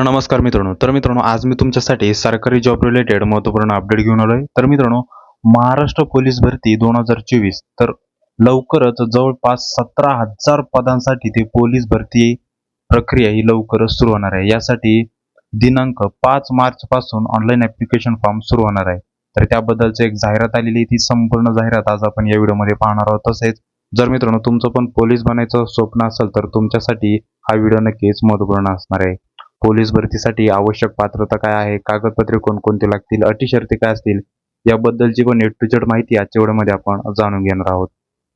तर नमस्कार मित्रांनो. तर मित्रांनो आज मी तुमच्यासाठी सरकारी जॉब रिलेटेड महत्त्वपूर्ण अपडेट घेऊन आलो आहे तर मित्रांनो महाराष्ट्र पोलीस भरती दोन हजार चोवीस. तर लवकरच जवळपास सतरा हजार पदांसाठी ते पोलीस भरती प्रक्रिया ही लवकरच सुरू होणार आहे. यासाठी दिनांक पाच मार्च पासून ऑनलाईन ऍप्लिकेशन फॉर्म सुरू होणार आहे. तर त्याबद्दलची एक जाहिरात आलेली आहे. ती संपूर्ण जाहिरात आज आपण या व्हिडिओमध्ये पाहणार आहोत. तसेच जर मित्रांनो तुमचं पण पोलीस बनायचं स्वप्न असेल तर तुमच्यासाठी हा व्हिडिओ नक्कीच महत्त्वपूर्ण असणार आहे. पोलीस भरतीसाठी आवश्यक पात्रता काय आहे? कागदपत्रे कोणकोणती लागतील? अटी शर्ती काय असतील? याबद्दलची पण एट टू जेड माहिती आजच्या व्हिडिओमध्ये आपण जाणून घेणार आहोत.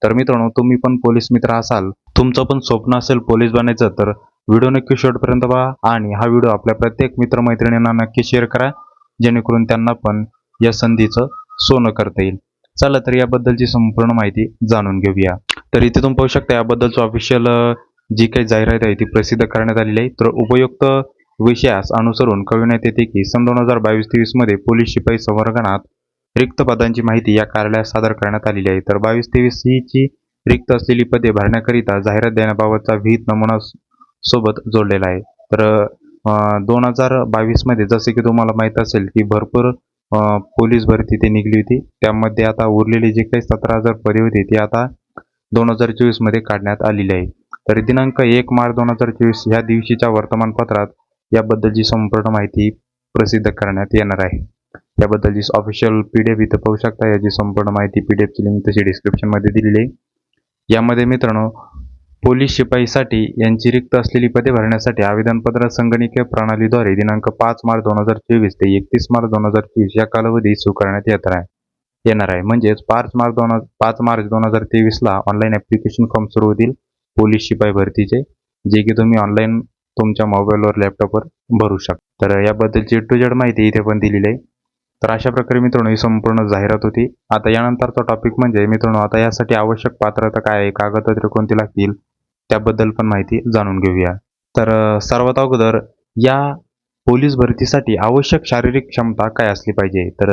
तर मित्रांनो तुम्ही पण पोलीस मित्र असाल तुमचं पण स्वप्न असेल पोलीस बनायचं तर व्हिडिओ नक्की शेवटपर्यंत पहा आणि हा व्हिडिओ आपल्या प्रत्येक मित्रमैत्रिणींना नक्की शेअर करा जेणेकरून त्यांना पण या संधीचं सोनं करता येईल. चला तर याबद्दलची संपूर्ण माहिती जाणून घेऊया. तर इथे तुम्ही पाहू शकता याबद्दलचं ऑफिशियल जी काही जाहिरात आहे ती प्रसिद्ध करण्यात आलेली आहे. तर उपयुक्त विषयास अनुसरून कळविण्यात येते की सन दोन हजार बावीस तेवीसमध्ये पोलीस शिपाई संवर्गात रिक्त पदांची माहिती या कार्यालयात सादर करण्यात आलेली आहे. तर बावीस तेवीस ही ची रिक्त असलेली पदे भरण्याकरिता जाहिरात देण्याबाबतचा विहित नमुना सोबत जोडलेला आहे. तर दोन हजार बावीसमध्ये जसे की तुम्हाला माहीत असेल की भरपूर पोलीस भरती ते निघली होती. त्यामध्ये आता उरलेली जी काही सतरा हजार पदे होती ती आता दोन हजार चोवीसमध्ये काढण्यात आलेली आहे. तर दिनांक एक मार्च दोन हजार चोवीस ह्या दिवशीच्या वर्तमानपत्रात याबद्दलची संपूर्ण माहिती प्रसिद्ध करण्यात येणार आहे. याबद्दलची ऑफिशियल पी डी एफ इथं पाहू शकता. याची संपूर्ण माहिती पी डी एफची लिंक तशी डिस्क्रिप्शनमध्ये दिलेली आहे. यामध्ये मित्रांनो पोलीस शिपाईसाठी यांची रिक्त असलेली पदे भरण्यासाठी आवेदनपत्र संगणकीय प्रणालीद्वारे दिनांक पाच मार्च दोन हजार चोवीस ते एकतीस मार्च दोन हजार चोवीस या कालावधीत सुरू करण्यात येत आहे. येणार आहे. म्हणजेच पाच मार्च दोन पाच मार्च दोन हजार तेवीसला ऑनलाईन ॲप्लिकेशन फॉर्म सुरू होतील. पोलीस शिपाई भरतीचे जे की तुम्ही ऑनलाईन तुमच्या मोबाईलवर लॅपटॉपवर भरू शकता. तर याबद्दलची टू जेड माहिती इथे पण दिलेली आहे. तर अशा प्रकारे मित्रांनो ही संपूर्ण जाहिरात होती. आता यानंतरचा टॉपिक म्हणजे मित्रांनो आता यासाठी आवश्यक पात्रता काय आहे कागदपत्रे कोणती लागतील त्याबद्दल पण माहिती जाणून घेऊया. तर सर्वात अगोदर या पोलीस भरतीसाठी आवश्यक शारीरिक क्षमता काय असली पाहिजे? तर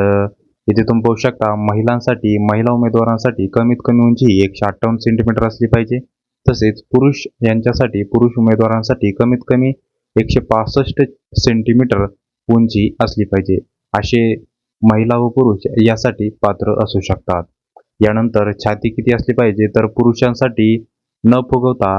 इथे तुम्ही पाहू शकता महिलांसाठी महिला उमेदवारांसाठी कमीत कमी उंची एकशे अठ्ठावन्न सेंटीमीटर असली पाहिजे. तसेच पुरुष यांच्यासाठी पुरुष उमेदवारांसाठी कमीत कमी एकशे पासष्ट सेंटीमीटर उंची असली पाहिजे. असे महिला व पुरुष यासाठी पात्र असू शकतात. यानंतर छाती किती असली पाहिजे? तर पुरुषांसाठी न फुगवता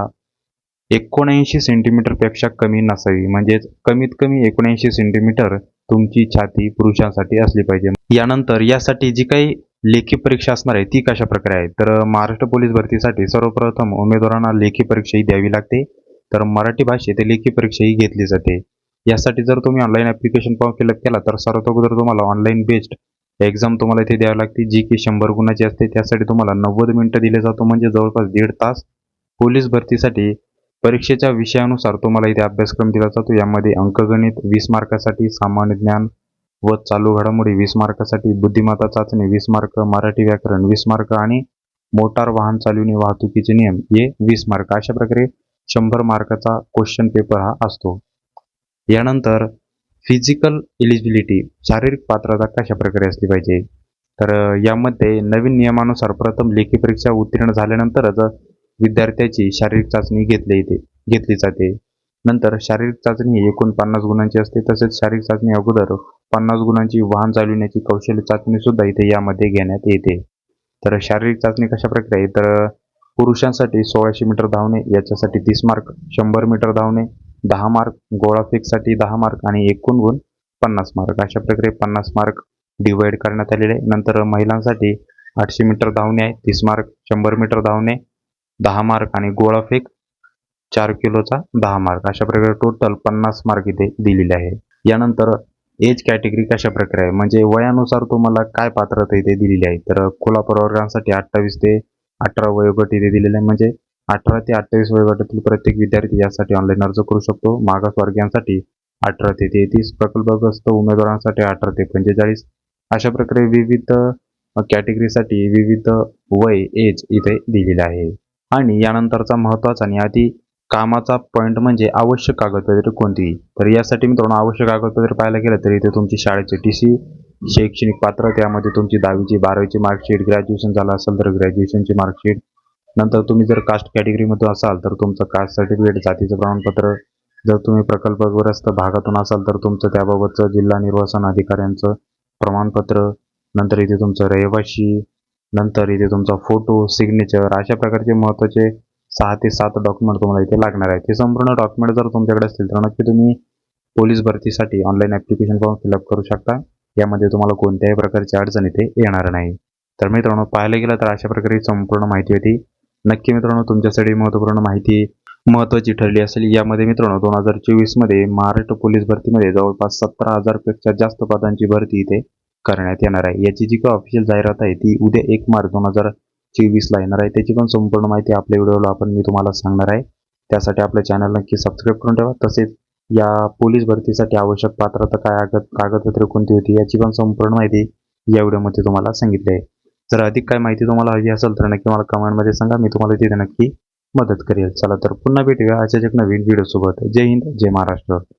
एकोणऐंशी सेंटीमीटरपेक्षा कमी नसावी. म्हणजेच कमीत कमी एकोणऐंशी सेंटीमीटर तुमची छाती पुरुषांसाठी असली पाहिजे. यानंतर यासाठी जी काही लेखी परीक्षा असणार आहे ती कशा प्रकारे आहे? तर महाराष्ट्र पोलीस भरतीसाठी सर्वप्रथम उमेदवारांना लेखी परीक्षा ही द्यावी लागते. तर मराठी भाषेत लेखी परीक्षा ही घेतली जाते. यासाठी जर तुम्ही ऑनलाईन ॲप्लिकेशन फॉर्म फिलअप केला तर सर्वात अगोदर तुम्हाला ऑनलाईन बेस्ड एक्झाम तुम्हाला इथे द्यावी लागते जी की शंभर गुणाची असते. त्यासाठी तुम्हाला नव्वद मिनिटं दिले जातो म्हणजे जवळपास दीड तास पोलीस भरतीसाठी परीक्षेच्या विषयानुसार तुम्हाला इथे अभ्यासक्रम दिला जातो. यामध्ये अंकगणित वीस मार्कासाठी सामान्य ज्ञान व चालू घडामोडी वीस मार्कासाठी बुद्धिमत्ता चाचणी वीस मार्क मराठी व्याकरण वीस मार्क आणि मोटार वाहन चालविणे वाहतुकीचे नियम हे वीस मार्क. अशा प्रकारे शंभर मार्काचा क्वेश्चन पेपर हा असतो. यानंतर फिजिकल एलिजिबिलिटी शारीरिक पात्रता कशा प्रकारे असली पाहिजे? तर यामध्ये नवीन नियमानुसार प्रथम लेखी परीक्षा उत्तीर्ण झाल्यानंतरच विद्यार्थ्याची शारीरिक चाचणी घेतली येते घेतली जाते. नंतर शारीरिक चाचणी ही एकूण पन्नास गुणांची असते तसेच शारीरिक चाचणी अगोदर पन्नास गुणांची वाहन चालविण्याची कौशल्य चाचणी सुद्धा इथे यामध्ये घेण्यात येते. तर शारीरिक चाचणी कशा प्रकारे? आहे तर पुरुषांसाठी सोळाशे मीटर धावणे याच्यासाठी तीस मार्क शंभर मीटर धावणे दहा मार्क गोळाफेकसाठी दहा मार्क आणि एकूण गुण पन्नास मार्क. अशा प्रकारे पन्नास मार्क डिवाइड करण्यात आलेले आहे. नंतर महिलांसाठी आठशे मीटर धावणे आहे तीस मार्क शंभर मीटर धावणे दहा मार्क आणि गोळाफेक चार किलोचा दहा मार्क. अशा प्रकारे टोटल पन्नास मार्क इथे दिलेले आहे. यानंतर एज कॅटेगरी कशा प्रकारे आहे? म्हणजे वयानुसार तुम्हाला काय पात्रता इथे दिलेली आहे? तर कोल्हापूर वर्गांसाठी अठ्ठावीस ते अठरा वयोगट इथे दिलेले आहे. म्हणजे अठरा ते अठ्ठावीस वयोगटातील प्रत्येक विद्यार्थी यासाठी ऑनलाईन अर्ज करू शकतो. मागासवर्गीयांसाठी अठरा ते तेहतीस प्रकल्पग्रस्त उमेदवारांसाठी अठरा ते पंचेचाळीस. अशा प्रकारे विविध कॅटेगरीसाठी विविध वय एज इथे दिलेले आहे. आणि यानंतरचा महत्त्वाचा आणि अति कामाचा पॉईंट म्हणजे आवश्यक कागदपत्रे कोणती तर यासाठी मित्रांनो आवश्यक कागदपत्रे पाहायला गेलं तर इथे तुमची शाळेची टी सी शैक्षणिक पात्र त्यामध्ये तुमची दहावीची बारावीची मार्कशीट ग्रॅज्युएशन झालं असेल तर ग्रॅज्युएशनची मार्कशीट नंतर तुम्ही जर कास्ट कॅटेगरीमध्ये असाल तर तुमचं कास्ट सर्टिफिकेट जातीचं प्रमाणपत्र. जर तुम्ही प्रकल्पग्रस्त भागातून असाल तर तुमचं त्याबाबतचं जिल्हा निर्वासन अधिकाऱ्यांचं प्रमाणपत्र. नंतर इथे तुमचं रहिवाशी नंतर इथे तुमचा फोटो सिग्नेचर अशा प्रकारचे महत्त्वाचे सहा ते सात डॉक्युमेंट तुम्हाला इथे लागणार आहेत ते संपूर्ण डॉक्युमेंट जर तुमच्याकडे असतील तर नक्की तुम्ही पोलीस भरतीसाठी ऑनलाईन ॲप्लिकेशन फॉर्म फिलअप करू शकता. यामध्ये तुम्हाला कोणत्याही प्रकारची अडचण इथे येणार नाही. तर मित्रांनो पाहायला गेलं तर अशा प्रकारे संपूर्ण माहिती होती. नक्की मित्रांनो तुमच्यासाठी महत्त्वपूर्ण माहिती महत्त्वाची ठरली असेल. यामध्ये मित्रांनो दोन हजार चोवीसमध्ये महाराष्ट्र पोलीस भरतीमध्ये जवळपास सतरा हजारपेक्षा जास्त पदांची भरती इथे करण्यात येणार आहे. याची जी काही ऑफिशियल जाहिरात आहे ती उद्या एक मार्च दोन हजार चोवीसला येणार आहे. त्याची पण संपूर्ण माहिती आपल्या व्हिडिओला आपण मी तुम्हाला सांगणार आहे. त्यासाठी आपल्या चॅनल नक्की सबस्क्राईब करून ठेवा. तसेच या पोलीस भरतीसाठी आवश्यक पात्रता काय कागद कागदपत्रे कोणती होती याची पण संपूर्ण माहिती या व्हिडिओमध्ये तुम्हाला सांगितली आहे. जर अधिक काय माहिती तुम्हाला हवी असेल तर नक्की मला कमेंटमध्ये सांगा. मी तुम्हाला तिथे नक्की मदत करेल. चला तर पुन्हा भेटूया अशाच एक नवीन व्हिडिओसोबत जय हिंद जय महाराष्ट्र.